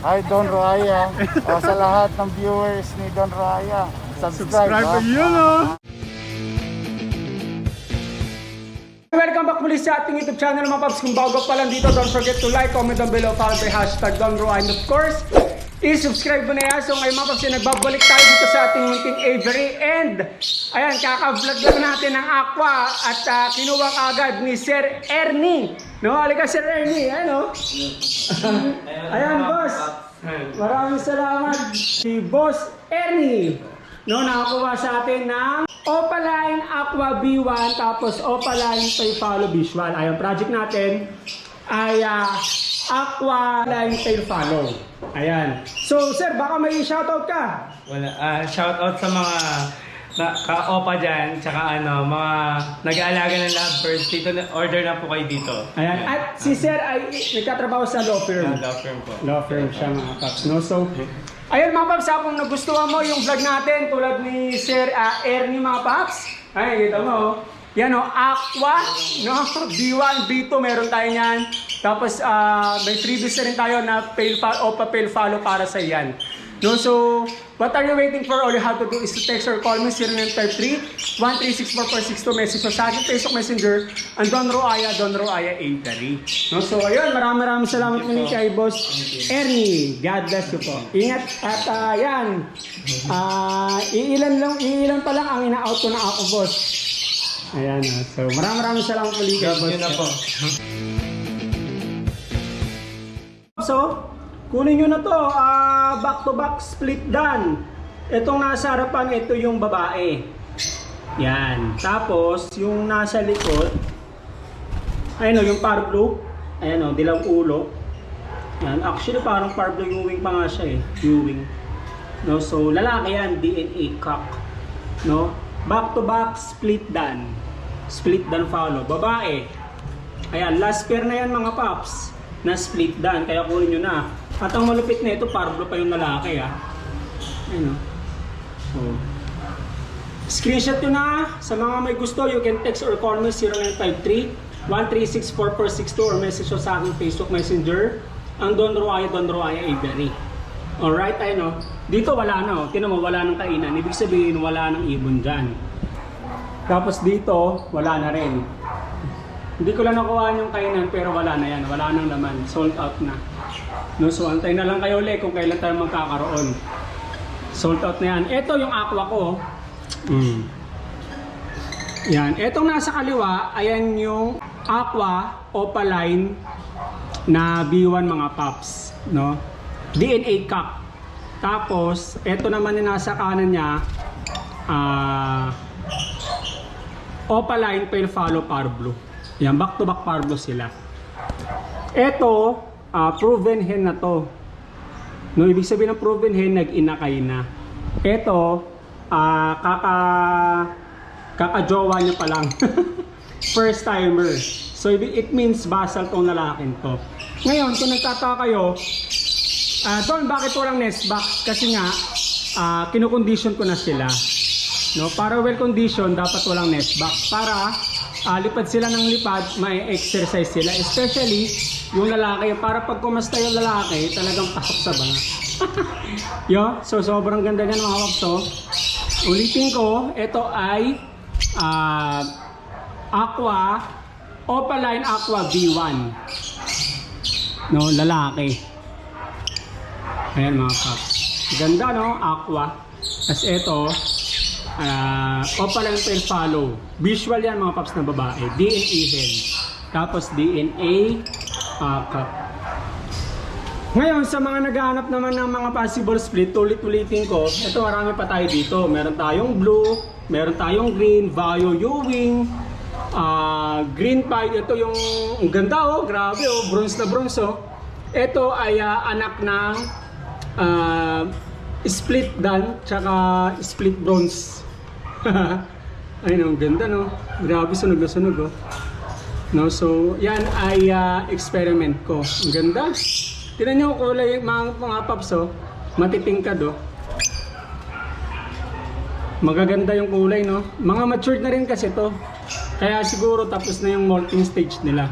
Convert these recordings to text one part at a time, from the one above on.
Hi Don Raya. o, sa lahat ng viewers ni Don Raya, subscribe. Subscribe yun oh. Welcome back muli sa ating YouTube channel mga paps. Kung bago pa lang dito, don't forget to like, comment down below, follow by hashtag Don Ro. And of course, i-subscribe mo na yan. So ngayon mga paps, nagbabalik tayo dito sa ating munting Avery. And ayan, kaka-vlog lang natin ng Aqua at ah, kinuha agad ni Sir Ernie. No, halika Sir Ernie, ano? ayan, boss. Maraming salamat si Boss Ernie. No, nakakuha sa atin ng Opaline Aqua B1 tapos Opaline Pay Follow Visual. Ayun, project natin ay ah, Aqua Line Tail Follow. Ayan. So, sir, baka may shoutout ka. Wala. ah shout out sa mga na, ka-opa dyan, tsaka ano, mga nag-aalaga ng lovebirds. Dito, na- order na po kayo dito. Ayan. At si sir ay nagtatrabaho sa law firm. Love firm po. Law firm siya mga paps, no? So, ayun mga paps, ha, kung nagustuhan mo yung vlog natin tulad ni Sir ah, Ernie mga paps, ay, kita mo, oh. yan o, Aqua, no? B1, B2, meron tayo yan. Tapos, ah, may freebies na rin tayo na fail follow, Opa fail follow para sa yan. No, so, what are you waiting for? All you have to do is to text or call me 0953-1364462 message sa aking Facebook Messenger ang Don Roaya, Don Roaya Avery. No, so, ayun, maraming maraming salamat muli kay Boss Ernie. God bless you po. Ingat at ah, yan. Ah, iilan lang, iilan pa lang ang ina-out ko na ako, boss. Ayan, ah. so maraming maraming salamat muli kay Boss na po. So, kunin nyo na to, ah, back to back split done. Itong nasa harapan, ito yung babae. Yan. Tapos, yung nasa likod, ayun o, yung par blue. Ayan o, dilaw ulo. Yan. Actually, parang par blue yung wing pa nga siya eh. Ewing. No, so, lalaki yan, DNA cock. No? Back to back, split done. Split done follow. Babae, Ayan, last pair na yan mga paps na split done, kaya kunin nyo na. At ang malupit na ito, parblo pa yung lalaki ah. Ayun oh. oh. Screenshot nyo na. Sa mga may gusto, you can text or call me 0953 1364462 or message sa aking Facebook Messenger. Ang Don Roaya, Don Roaya Avery. Alright, ayun oh. Dito wala na oh. Tinan mo, wala ng kainan. Ibig sabihin, wala ng ibon dyan. Tapos dito, wala na rin. Hindi ko lang nakuha yung kainan pero wala na yan. Wala nang laman. Sold out na. No, so antay na lang kayo ulit kung kailan tayo magkakaroon. Sold out na yan. Ito yung aqua ko. Mm. Yan. Etong nasa kaliwa, ayan yung aqua opaline na B1 mga paps. No? DNA cup. Tapos, eto naman yung nasa kanan niya, ah, Opaline Pale Follow Par Blue. Yan, back to back Par Blue sila. Ito, ah, proven hen na to. No, ibig sabihin ng proven hen, nag-inakay na. Ito, ah, kaka, kaka-jowa niya pa lang. First timer. So, it means basal tong lalaking to. Ngayon, kung nagtataka kayo, ah, Don, bakit walang nest box? Kasi nga, ah, kinukondition ko na sila. No, para well condition dapat walang nest box para ah, lipad sila ng lipad, may exercise sila. Especially yung lalaki, para pag kumasta yung lalaki, talagang pasok sa banga. Yo, so sobrang ganda niyan mga kapso. Ulitin ko, ito ay ah, Aqua Opaline Aqua V1. No, lalaki. Ayan mga paps. Ganda no, Aqua. Tapos ito, Ah, Opaline Tail Follow. Visual yan mga paps na babae. DNA hen. Tapos DNA cup. Ngayon, sa mga naghahanap naman ng mga possible split, ulit-ulitin ko, ito marami pa tayo dito. Meron tayong blue, meron tayong green, Vario Ewing, ah, green pie. Ito yung, ang ganda oh, grabe oh, bronze na bronze oh. Ito ay ah, anak ng ah, split dan, tsaka split bronze. Ayun, ang ganda no. Grabe sunog na sunog oh. No, so yan ay ah, experiment ko. Ang ganda. Tingnan niyo kulay mga mga paps oh. Matitingkad oh. Magaganda yung kulay no. Mga matured na rin kasi to. Kaya siguro tapos na yung molting stage nila.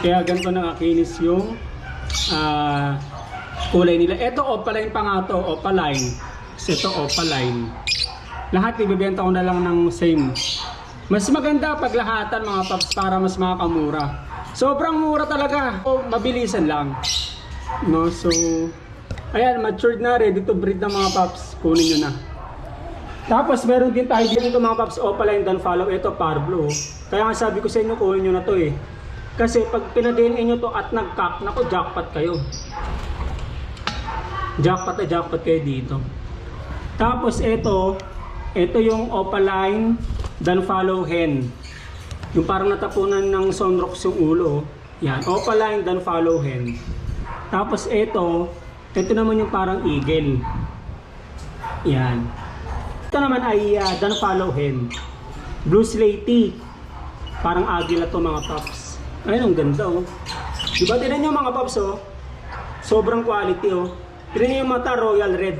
Kaya ganito nakakinis yung ah kulay nila. Ito opaline pa nga to, opaline. Ito opaline. Lahat ibibenta ko na lang ng same. Mas maganda pag lahatan mga paps para mas makakamura. Sobrang mura talaga. O, mabilisan lang. No, so ayan, matured na, ready to breed na mga paps. Kunin nyo na. Tapos meron din tayo dito mga paps, opaline dan follow. Ito Parblo. Kaya nga sabi ko sa inyo, kunin nyo na to eh. Kasi pag pinadene nyo to at nag-cock, naku, jackpot kayo. Jackpot na jackpot kayo dito. Tapos ito, ito yung opaline dan follow hen. Yung parang natapunan ng sunrocks yung ulo. Yan, opaline dan follow hen. Tapos ito, ito naman yung parang eagle. Yan. Ito naman ay uh, dan follow hen. Blue slaty. Parang agila to mga paps. Ayun, ang ganda oh. Diba, tinan nyo mga paps oh. Sobrang quality oh. Tinan nyo yung mata, royal red.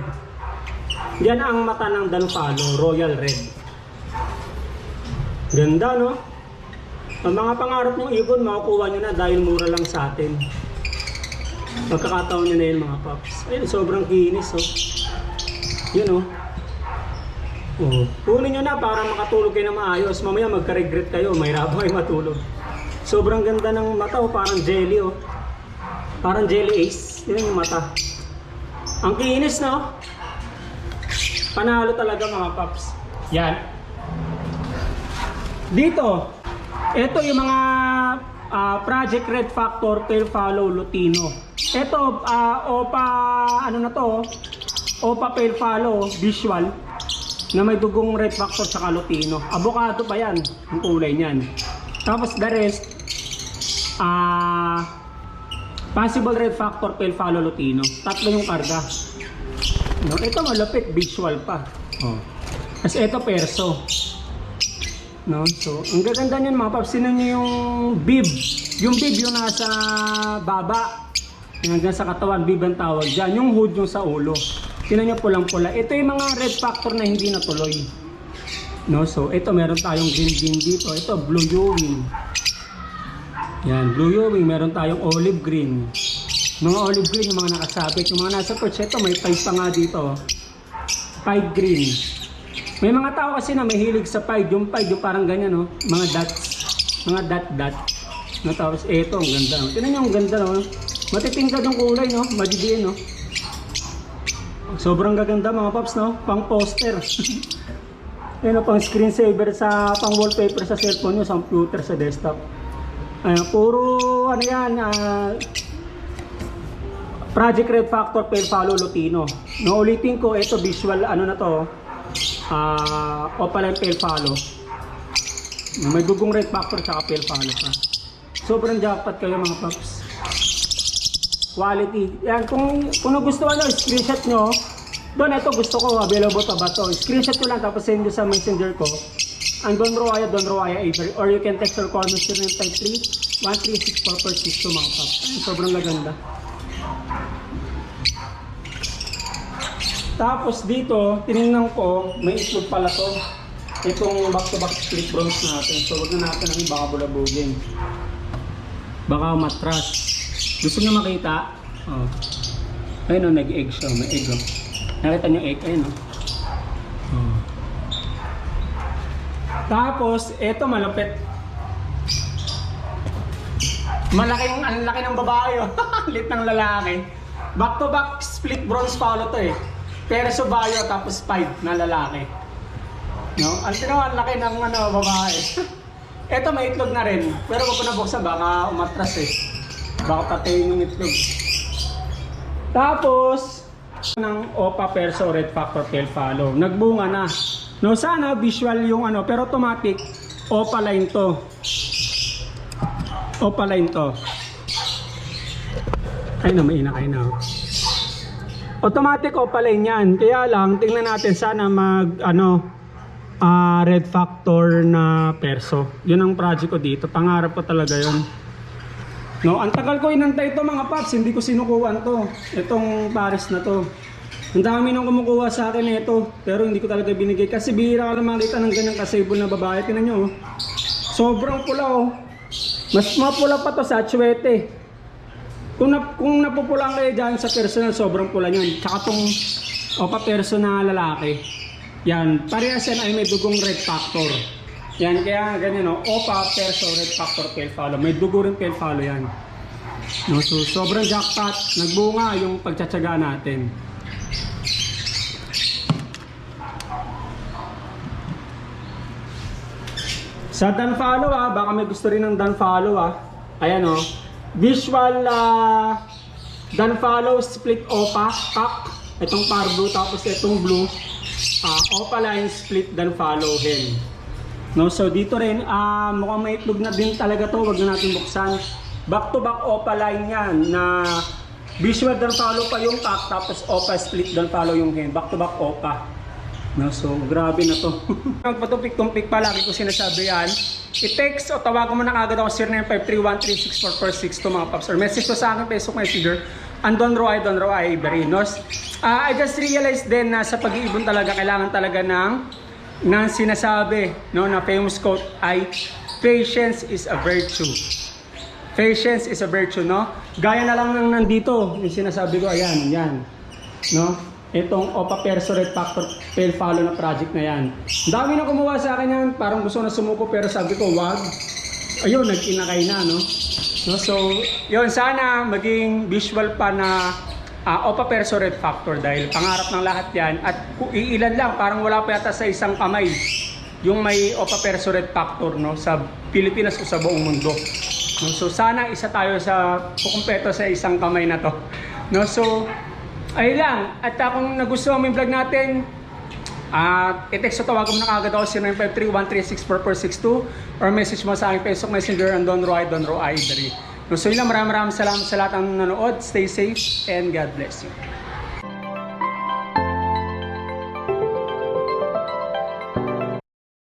Yan ang mata ng Danfalo, royal red. Ganda no? Ang mga pangarap nyong ibon, makukuha nyo na dahil mura lang sa atin. Magkakataon nyo na yun mga paps. Ayun, sobrang kinis oh. Yun oh. Oh, kunin nyo na para makatulog kayo na maayos. Mamaya magka-regret kayo, mahirapan kayo matulog. Sobrang ganda ng mata oh, parang jelly oh. Parang jelly ace. Yun yung mata. Ang kinis no? Panalo talaga mga paps. Yan. Dito, ito yung mga ah, Project Red Factor Pale Follow Lutino. Ito, ah, OPA, ano na to, OPA Pale Follow Visual na may dugong Red Factor sa Lutino. Avocado pa yan, ang kulay niyan. Tapos the rest, ah, Possible Red Factor Pale Follow Lutino. Tatlo yung karga. No, ito malapit, visual pa. Oh. Kasi ito perso. No, so ang gaganda niyan mga paps, sino niyo yung bib. Yung bib yung nasa baba. Yung hanggang sa katawan, bib ang tawag dyan. Yung hood yung sa ulo. Tinan niyo pulang-pula. Ito yung mga red factor na hindi natuloy. No, so ito meron tayong green din dito. Ito blue Ewing. Yan, blue Ewing, meron tayong olive green. Mga olive green, yung mga nakasabit. Yung mga nasa perch, ito may pied pa nga dito. Pied green. May mga tao kasi na may hilig sa pied. Yung pied, yung parang ganyan, no? Mga dots. Mga dot-dot. No, tapos ito, ang ganda. No? Tignan nyo, ang ganda, no? Matitingkad yung kulay, no? Madidiin, no? Sobrang gaganda, mga paps, no? Pang poster. Ayun, no, pang screensaver sa, pang wallpaper sa cellphone nyo, sa computer, sa desktop. Ayan, puro, ano yan, ah, Project Red Factor Pale Follow Lutino. No, ko, ito visual, ano na to, ah, Opaline Pale Follow. May dugong Red Factor tsaka Pale Follow pa. Sobrang jackpot kayo mga paps. Quality. Yan, kung, kung nagustuhan nyo, screenshot nyo. Doon, ito gusto ko, available pa ba to? Screenshot ko lang, tapos send nyo sa messenger ko. Ang Don Roaya, Don Roaya Avery. Or you can text or call me 0953 1364462 mga paps. Sobrang gaganda. Tapos dito, tinignan ko, may itlog pala to. Itong back-to-back split bronze natin. So, wag na natin ang baka bulabugin. Baka matras. Gusto nyo makita? Oh. Ayun o, nag-egg siya. May egg oh. Nakita nyo egg? Ayun o. Oh. Tapos, eto malapit. Malaking, ang laki ng babae oh. Lit ng lalaki. Back to back split bronze palo to eh. Pero subayo tapos five na lalaki. No? Ang tinawa, laki ng ano, babae. Eto may itlog na rin. Pero wag ko na buksan baka umatras eh. Baka patayin yung itlog. Tapos, ng Opa Perso Red Factor Tail Follow. Nagbunga na. No, sana visual yung ano, pero automatic Opa line to. Opa line to. Ay na, may inakay na. Automatic Opa line yan. Kaya lang, tingnan natin sana mag, ano, ah, red factor na perso. Yun ang project ko dito. Pangarap ko talaga yun. No, ang tagal ko inantay ito mga paps, hindi ko sinukuhan to. Itong Paris na to. Ang dami nang kumukuha sa akin ito, pero hindi ko talaga binigay kasi bihira ka lang makita ng ganyang kasable na babae. Tingnan nyo, oh. sobrang pula oh. Mas mapula pa to sa Achuete. Kung, na, kung napupulang kayo dyan sa personal, sobrang pula nyan. Tsaka tong opa personal lalaki. Yan, parehas yan ay may dugong red factor. Yan, kaya ganyan no, opa perso red factor pale follow. May dugo rin pale follow yan. No, so sobrang jackpot, nagbunga yung pagtsatsaga natin. Sa dan follow ah, baka may gusto rin ng dan follow ah. Ayan oh. Visual ah, dan follow split opa pack. Itong par blue tapos itong blue. Ah, opa line split dan follow hen. No, so dito rin ah mukhang may itlog na din talaga to, wag na natin buksan. Back to back opa line yan na visual dan follow pa yung pack tapos opa split dan follow yung hen. Back to back opa. No, so grabe na to. Ang patumpik-tumpik pa, lagi ko sinasabi yan. I-text o tawagan mo na agad ako 0953-1364462 mga paps. Or message ko sa akin Facebook Messenger. Andon Roy, Don Roy Barinos. Ah, I just realized din na sa pag-iibon talaga, kailangan talaga ng ng sinasabi no, na famous quote ay patience is a virtue. Patience is a virtue, no? Gaya na lang ng nandito, yung sinasabi ko, ayan, yan. No? Itong Opa Perso Red Factor Fail Follow na project na yan. Dami na kumuha sa akin yan, parang gusto na sumuko pero sabi ko, wag. Ayun, nag-inakay na, no? no? So, yun, sana maging visual pa na ah, Opa Perso Red Factor dahil pangarap ng lahat yan. At iilan lang, parang wala pa yata sa isang kamay yung may Opa Perso Red Factor no, sa Pilipinas o sa buong mundo. No, so sana isa tayo sa kukumpleto sa isang kamay na to. No, so ayun lang. At uh, kung nagustuhan mo yung vlog natin, at i-text o tawagan mo na kagad ako 0953-136-4462 or message mo sa aking Facebook Messenger ang Don Roy, Don Roy Dari. No, so yun lang, maraming maraming salamat sa lahat ng nanood. Stay safe and God bless you.